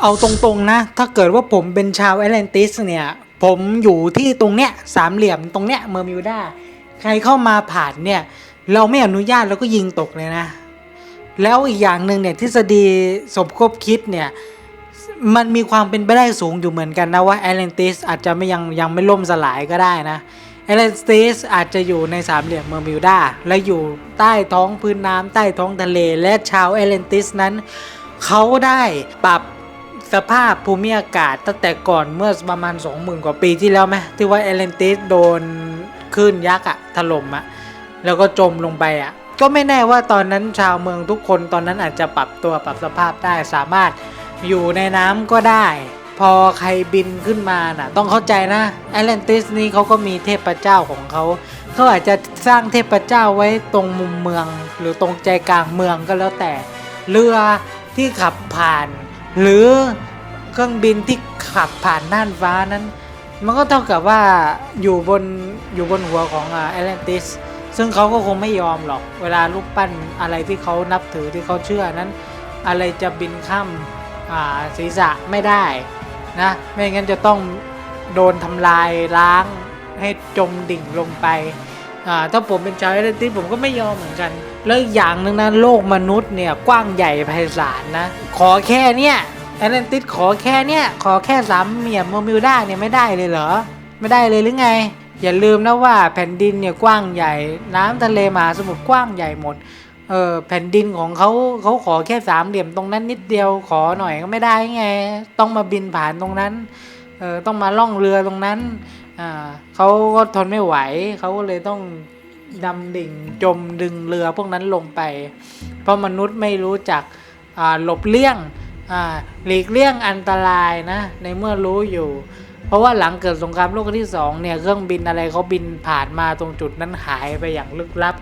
เอาตรงๆนะ ถ้าเกิดว่าผมเป็นชาวแอตแลนติสเนี่ย ผมอยู่ที่ตรงเนี้ยสามเหลี่ยมตรงเนี้ยเมอร์มิวดาใครเข้ามาผ่านเนี่ย เราไม่อนุญาตแล้วก็ยิงตกเลยนะ แล้วอีกอย่างหนึ่งเนี่ยทฤษฎีสมคบคิดเนี่ย มันมีความเป็นไปได้สูงอยู่เหมือนกันนะว่าแอตแลนติสอาจจะไม่ยังยังไม่ล่มสลายก็ได้นะแอตแลนติสอาจจะอยู่ในสามเหลี่ยมเมอร์มิวดาและอยู่ใต้ท้องพื้นน้ำใต้ท้องทะเล และชาวแอตแลนติสนั้นเขาได้ปรับ สภาพภูมิอากาศตั้งแต่ก่อนเมื่อประมาณ 20,000 กว่าปีที่แล้วไหมที่ว่าแอตแลนติสโดนคลื่นยักษ์อะถล่มอะแล้วก็จมลงไปอะก็ไม่แน่ว่าตอนนั้นชาวเมืองทุกคนตอนนั้นอาจจะปรับตัวปรับสภาพได้สามารถอยู่ในน้ำก็ได้ พอใครบินขึ้นมาน่ะ ต้องเข้าใจนะแอตแลนติสนี่เขาก็มีเทพเจ้าของเขาเขาอาจจะสร้างเทพเจ้าไว้ตรงมุมเมือง หรือตรงใจกลางเมืองก็แล้วแต่ เรือที่ขับผ่าน หรือ เครื่องบินที่ขับผ่านน่านฟ้านั้น มันก็เท่ากับว่าอยู่บนอยู่บนหัวของแอตแลนติสซึ่งเขาก็คงไม่ยอมหรอก เวลารูปปั้นอะไรที่เขานับถือที่เขาเชื่อนั้น อะไรจะบินข้ามอ่าศีรษะไม่ได้นะไม่งั้นจะต้องโดนทำลายล้างให้จมดิ่งลงไป ถ้าผมเป็นชาวแอตแลนติสผมก็ไม่ยอมเหมือนกัน แล้วอีกอย่างหนึ่งนะโลกมนุษย์เนี่ยกว้างใหญ่ไพศาลนะ ขอแค่เนี่ย แอตแลนติสขอแค่เนี่ยขอแค่สามเหลี่ยมเมอมิวดาเนี่ยไม่ได้เลยเหรอ ไม่ได้เลยหรือไง อย่าลืมนะว่าแผ่นดินเนี่ยกว้างใหญ่ น้ำทะเลมหาสมุทรกว้างใหญ่หมดเออแผ่นดินของเขาเขาขอแค่สามเหลี่ยมตรงนั้นนิดเดียวขอหน่อยก็ไม่ได้ไง ต้องมาบินผ่านตรงนั้นเออต้องมาล่องเรือตรงนั้นอ่าเขาก็ทนไม่ไหวเขาก็เลยต้องดำดิ่งจมดึงเรือพวกนั้นลงไป เพราะมนุษย์ไม่รู้จักหลบเลี่ยง หลีกเลี่ยงอันตรายนะในเมื่อรู้อยู่ เพราะว่าหลังเกิดสงครามโลกครั้งที่สองเนี่ยเครื่องบินอะไรเขาบินผ่านมาตรงจุดนั้นหายไปอย่างลึกลับ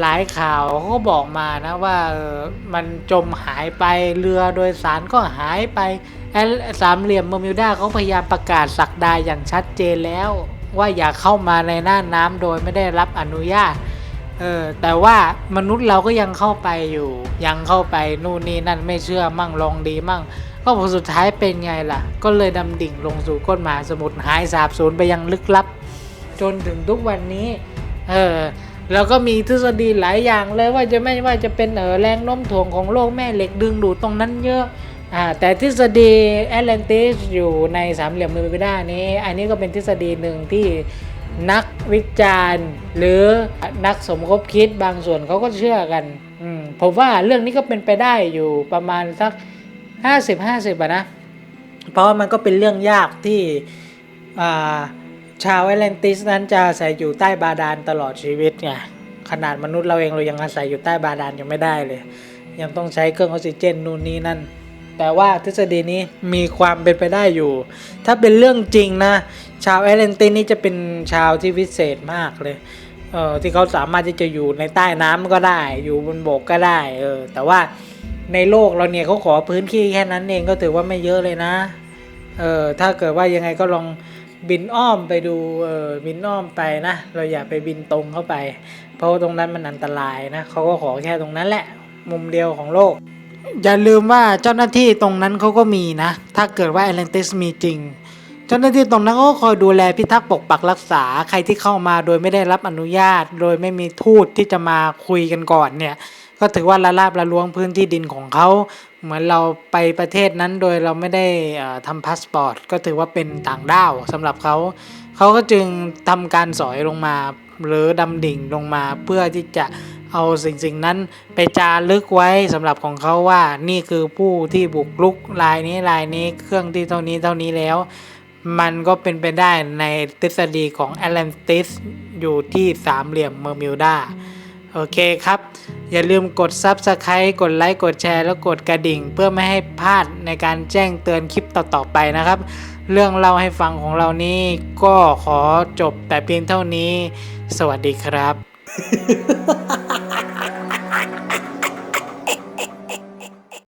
หลายข่าวเขาก็บอกมานะว่ามันจมหายไปเรือโดยสารก็หายไปแอลสามเหลี่ยมเบอร์มิวดาเขาพยายามประกาศสักดาอย่างชัดเจนแล้ว ว่าอย่าเข้ามาในน่านน้ำโดยไม่ได้รับอนุญาต เออแต่ว่ามนุษย์เราก็ยังเข้าไปอยู่ ยังเข้าไปนู่นนี่นั่นไม่เชื่อมั่งลองดีมั่ง ก็ผลสุดท้ายเป็นไงล่ะ ก็เลยดำดิ่งลงสู่ก้นมหาสมุทรหายสาบสูญไปยังลึกลับ จนถึงทุกวันนี้ เออแล้วก็มีทฤษฎีหลายอย่างเลยว่าจะไม่ว่าจะเป็นเออแรงโน้มถ่วงของโลกแม่เหล็กดึงดูดตรงนั้นเยอะ อ่าแต่ทฤษฎีแอตแลนติสอยู่ในสามเหลี่ยมเบอร์มิวดานี้ อันนี้ก็เป็นทฤษฎีหนึ่งที่นักวิจารณ์ หรือนักสมคบคิดบางส่วนเขาก็เชื่อกันมผมว่าเรื่องนี้ก็เป็นไปได้อยู่ประมาณสักห้าสิบห้าสิบอะนะ เพราะว่ามันก็เป็นเรื่องยากที่าชาวแอตแลนติสนั้นจะอาศัยอยู่ใต้บาดาลตลอดชีวิตไงขนาดมนุษย์เราเองเรายังอาศัยอยู่ใต้บาดาลยังไม่ได้เลย ยังต้องใช้เครื่องออกซิเจนนู่นนี่นั่น แต่ว่าทฤษฎีนี้มีความเป็นไปได้อยู่ ถ้าเป็นเรื่องจริงนะ ชาวแอตแลนติสนี่จะเป็นชาวที่วิเศษมากเลยเออที่เขาสามารถที่จะอยู่ในใต้น้ำก็ได้ อยู่บนบกก็ได้เออแต่ว่าในโลกเราเนี่ยเขาขอพื้นที่แค่นั้นเองก็ถือว่าไม่เยอะเลยนะเออถ้าเกิดว่ายังไงก็ลองบินอ้อมไปดูเออบินอ้อมไปนะ เราอย่าไปบินตรงเข้าไป เพราะตรงนั้นมันอันตรายนะเขาก็ขอแค่ตรงนั้นแหละ มุมเดียวของโลก อย่าลืมว่าเจ้าหน้าที่ตรงนั้นเขาก็มีนะ ถ้าเกิดว่าแอตแลนติสมีจริง เจ้าหน้าที่ตรงนั้นก็คอยดูแลพิทักษ์ปกปักรักษาใครที่เข้ามาโดยไม่ได้รับอนุญาต โดยไม่มีทูตที่จะมาคุยกันก่อนเนี่ย ก็ถือว่าละลาบละล้วงพื้นที่ดินของเขา เหมือนเราไปประเทศนั้นโดยเราไม่ได้ทำพาสปอร์ต ก็ถือว่าเป็นต่างด้าวสำหรับเขา เขาก็จึงทำการสอยลงมาหรือดำดิ่งลงมาเพื่อที่จะ เอาสิ่งสิ่งนั้นไปจารึกไว้สำหรับของเขาว่านี่คือผู้ที่บุกรุกรายนี้รายนี้เครื่องที่เท่านี้เท่านี้แล้ว มันก็เป็นไปได้ในทฤษฎีของแอตแลนติสอยู่ที่สามเหลี่ยมเมอร์มิวดาโอเคครับ อย่าลืมกด Subscribe กดไลค์กดแชร์แล้วกดกระดิ่ง เพื่อไม่ให้พลาดในการแจ้งเตือนคลิปต่อๆไปนะครับ เรื่องเล่าให้ฟังของเรานี้ก็ขอจบแต่เพียงเท่านี้ สวัสดีครับ